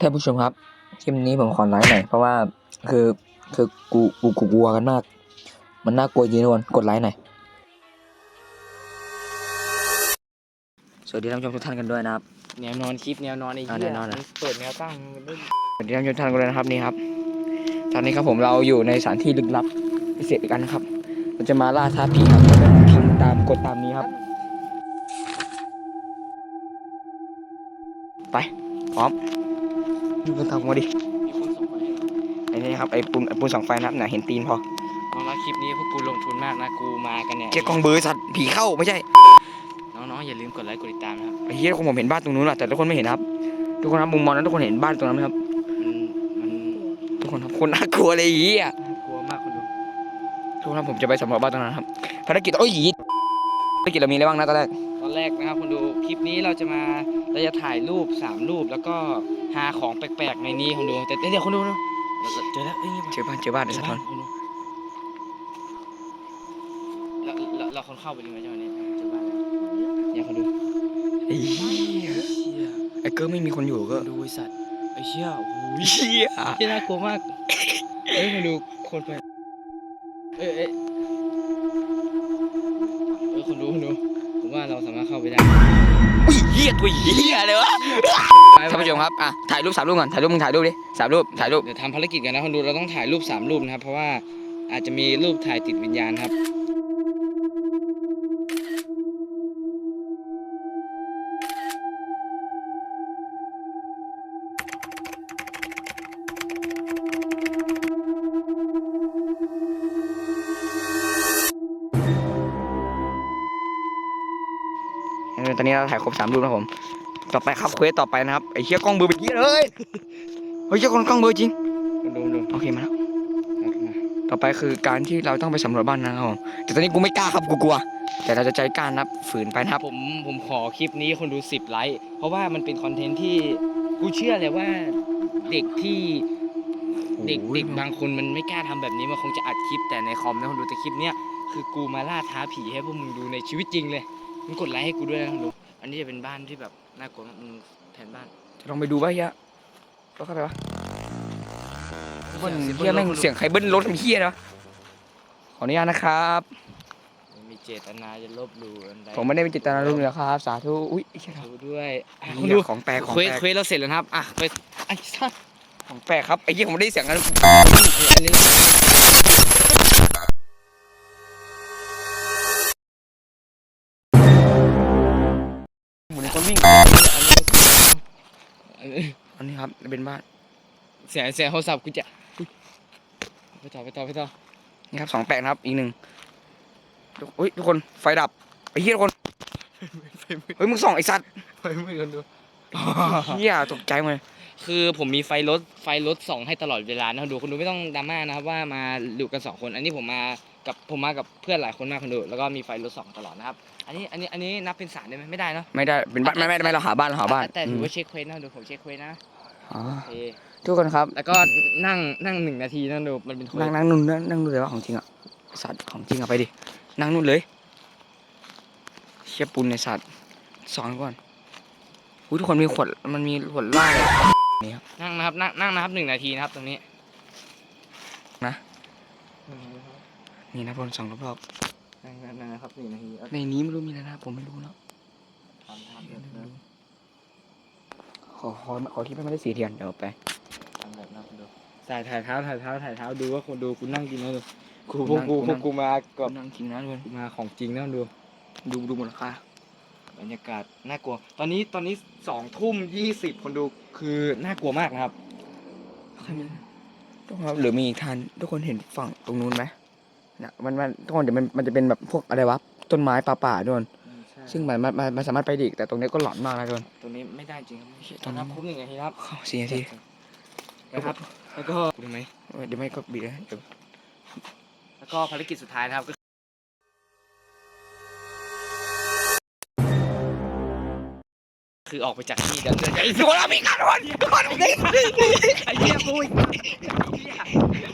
ท่านผู้ชมครับคลิปนี้ผมขอไลค์หน่อยเพราะว่าคือคือกูกูกูกลัวกันมาก มันน่ากลัวจริงทุกคนกดไลค์หน่อยสวัสดีท่านผู้ชมทุกท่านกันด้วยนะครับ แนวนอนคลิปแนวนอนไอ้อ่าเหี้ยแนวนอนนะมัเปิดแนวตั้งมันไม่สวัสดีท่านผู้ชมทุกท่านกันด้วยนะครับนี่ครับ ตอนนี้ครับผมเราอยู่ในสถานที่ลึกลับพิเศษอีกอันนะครับเราจะมาล่าท้าผีครับแล้วก็พิมพ์ตามกดตามนี้ครับ ไปพร้อม ดูกันตามมาดิมีคนส่งมาให้ไอ้นี่ครับไอ้ปูนไอ้ปูนสองไฟนะครับน่ะเห็นตีนพอน้องๆคลิปนี้พวกกูลงทุนมากนะกูมากันเนี่ยเจ๊กองเบอร์สัตว์ผีเข้าไม่ใช่น้องๆอย่าลืมกดไลค์กดติดตามนะครับไอ้เหี้ยคนผมเห็นบ้านตรงนู้นแหละแต่ทุกคนไม่เห็นครับ ทุกคนครับมุมมองนั้นทุกคนเห็นบ้านตรงนั้นไหมครับ มันมันทุกคนครับคนน่ากลัวเลยไอ้เหี้ยน่ากลัวมากคนดูทุกคนครับผมจะไปสำรวจบ้านตรงนั้นครับภารกิจโอ้ยหยีภารกิจเรามีอะไรบ้างนะตอนแรกตอน แรกนะครับคนดูคลิปนี้เราจะมาเราจะถ่ายรูปสามรูปแล้วก็หาของแปลกๆในนี้คนดูแต่เดี๋ยวคนดูนะเจอแล้วเอ้ยเจอบ้านเจอบ้านเจไอ้อสัตว์บ้านคนดูแล้วแล้วเราคนเข้าไปดีไหมเจ้าวันนี้เจอบ้านแล้วเนี่ยคนดูไอ้เหี้ยเชี่ยไอ้เกิร์ไม่มีคนอยู่คก็นดูไอ้สัตว์ไอ้เชี่ยโอ้โหเหี้ยที่น่ากลัวมากเอ้ยมาดูคนไปเอ้ย เราสามารถเข้าไปได้อุ้ยเหี้ยตัวเหี้ยเลยวะไปท่านผู้ชมครับอะถ่ายรูปสามรูปก่อนถ่ายรูปมึงถ่ายรูปดิสามรูปถ่ายรูปเดี๋ยวทำภารกิจกันนะคนดูเราต้องถ่ายรูปสามรูปนะครับเพราะว่าอาจจะมีรูปถ่ายติดวิญญาณครับ เออตอนนี้เราถ่ายครบสามรูปแล้วผม ต่อไปครับเควสต่อไปนะครับ ไอ้เหี้ยกล้องเบอร์เป็นเหี้ยเลยเฮ้ยเหี้ยคนกล้องเบอร์จริงคนดูคนดูโอเคมาแล้วมามาต่อไปคือการที่เราต้องไปสำรวจบ้านนะครับผมแต่ตอนนี้กูไม่กล้าครับกูกลัว แต่เราจะใจกล้านะครับฝืนไปนะครับ ผมผมขอคลิปนี้คนดูสิบไลค์ เพราะว่ามันเป็นคอนเทนต์ที่กูเชื่อเลยว่าเด็กที่เด็กโอ้ยเด็กบางคนมันไม่กล้าทำแบบนี้มันคงจะอัดคลิปแต่ในคอมนะคนดูแต่คลิปเนี้ยคือกูมาล่าท้าผีให้พวกมึงดูในชีวิตจริงเลย มึงกดไลค์ให้กูด้วยนะคนดูอันนี้จะเป็นบ้านที่แบบน่ากลัวมากมึงแทนบ้านจะลองไปดูว่าเฮียรถเข้าไปวะเบิ้ลสีงเฮียแม่งเสียงใครเบิ้ลรถทำเฮียเนาะขออนุญาตนะครับไม่มีเจตนาจะลบหลู่อันใดผมไม่ได้มีเจตนาลุมเลยครับ สาธุ อุ้ยไอ้เหี้ยดูด้วยอะคคนนดูดูของแปลกของเควแปสลกเควสเราเสร็จแล้วนะครับ อะเควสไอ้สัสของแปลกครับ ไอ้เหี้ยผมไม่ได้เสียงกัน ครับเป็นบ้านเสียงเสียงโทรศัพท์กูจะไปต่อไปต่อไปต่อนี่ครับสองแปลกนะครับอีกหนึ่งทุกอุ้ยทุกคนไฟดับไอ้เหี้ยทุกคนเฮ้ยมึงส่องไอ้สัตว์ไปไม่คนดูเหี้ยตกใจหมดเลยคือผมมีไฟรถไฟรถส่องให้ตลอดเวลานะคนดูคนดูไม่ต้องดราม่านะครับว่ามาดูกันสองคน อันนี้ผมมากับผมมากับเพื่อนหลายคนมากคนดูแล้วก็มีไฟรถส่องตลอดนะครับอันนี้อันนี้อันนี้นับเป็นสารได้ไหมไม่ได้เนาะไม่ได้เป็นบ้านไม่ไม่ไม่เราหาบ้านเราหาบ้านแต่แต่ถือมว่าเช็คเควสนะดูผมเช็คเควสนะ อ๋อโอเคทุกคนครับแล้วก็นั่งนั่งหนึ่งนาทีนะดูมันเป็นเควสนั่งนั่งนู่นนั่งนั่งนู่นเลยว่าของจริงอะสัตว์ของจริงอะไปดินั่งนู่นเลยเชี่ยปุนในสัตว์สอนก่อนอุ้ยทุกคนมีขวดมันมีขวดเหล้านั่งนะครับนั่งนั่งนะครับหนึ่งนาทีนะครับตรงนี้นี่นะพลสองรอบนั่งนั่งนะครับหนึ่งนาทีเอาๆในนี้ไม่รู้มีอะไรนะผมไม่รู้เนาะ ทำทำแบบนั้นข อขอขอที่ไม่ได้สีเทียนเดี๋ยวไปทำแบบนั้นดูถ่ายถ่ายเท้าถ่ายเท้าถ่ายเท้าดูว่าคนดูกูนั่งกินนะดูกูกูพวกนั่งกูกูพวกกูมากับนั่งกินนะทุกคนมาของจริงนะดูดูดูมูลค่าบรรยากาศน่ากลัว ตอนนี้ตอนนี้สองทุ่มยี่สิบคนดูคือน่ากลัวมากนะครับทุกคนครับหรือมีอีกทานทุกคนเห็นฝั่งตรงนู้นไหมนะมันมันทุกคนเดี๋ยวมันมันจะเป็นแบบพวกอะไรวะต้นไม้ป่าๆด้วย ซึ่งมันมันมันมันสามารถไปไดอีกแต่ตรงนี้ก็หลอนมากนะทุกคน ตรงนี้ไม่ได้จริงครับเฮ้ยตอนนี้นะครับครบหนึ่งนาทีครับเข้าสี่นาที นะครับ แล้วก็ดูไหมเดี๋ยวไม่ก็บีบนะเดี๋ยวแล้วก็ภารกิจสุดท้ายนะครับก็คือออกไปจากที่นี่แล้วเดินไอ้ทุกคนมีการทุกคนทุกคนไอ้เหี้ยปุ้ยไอ้เหี้ย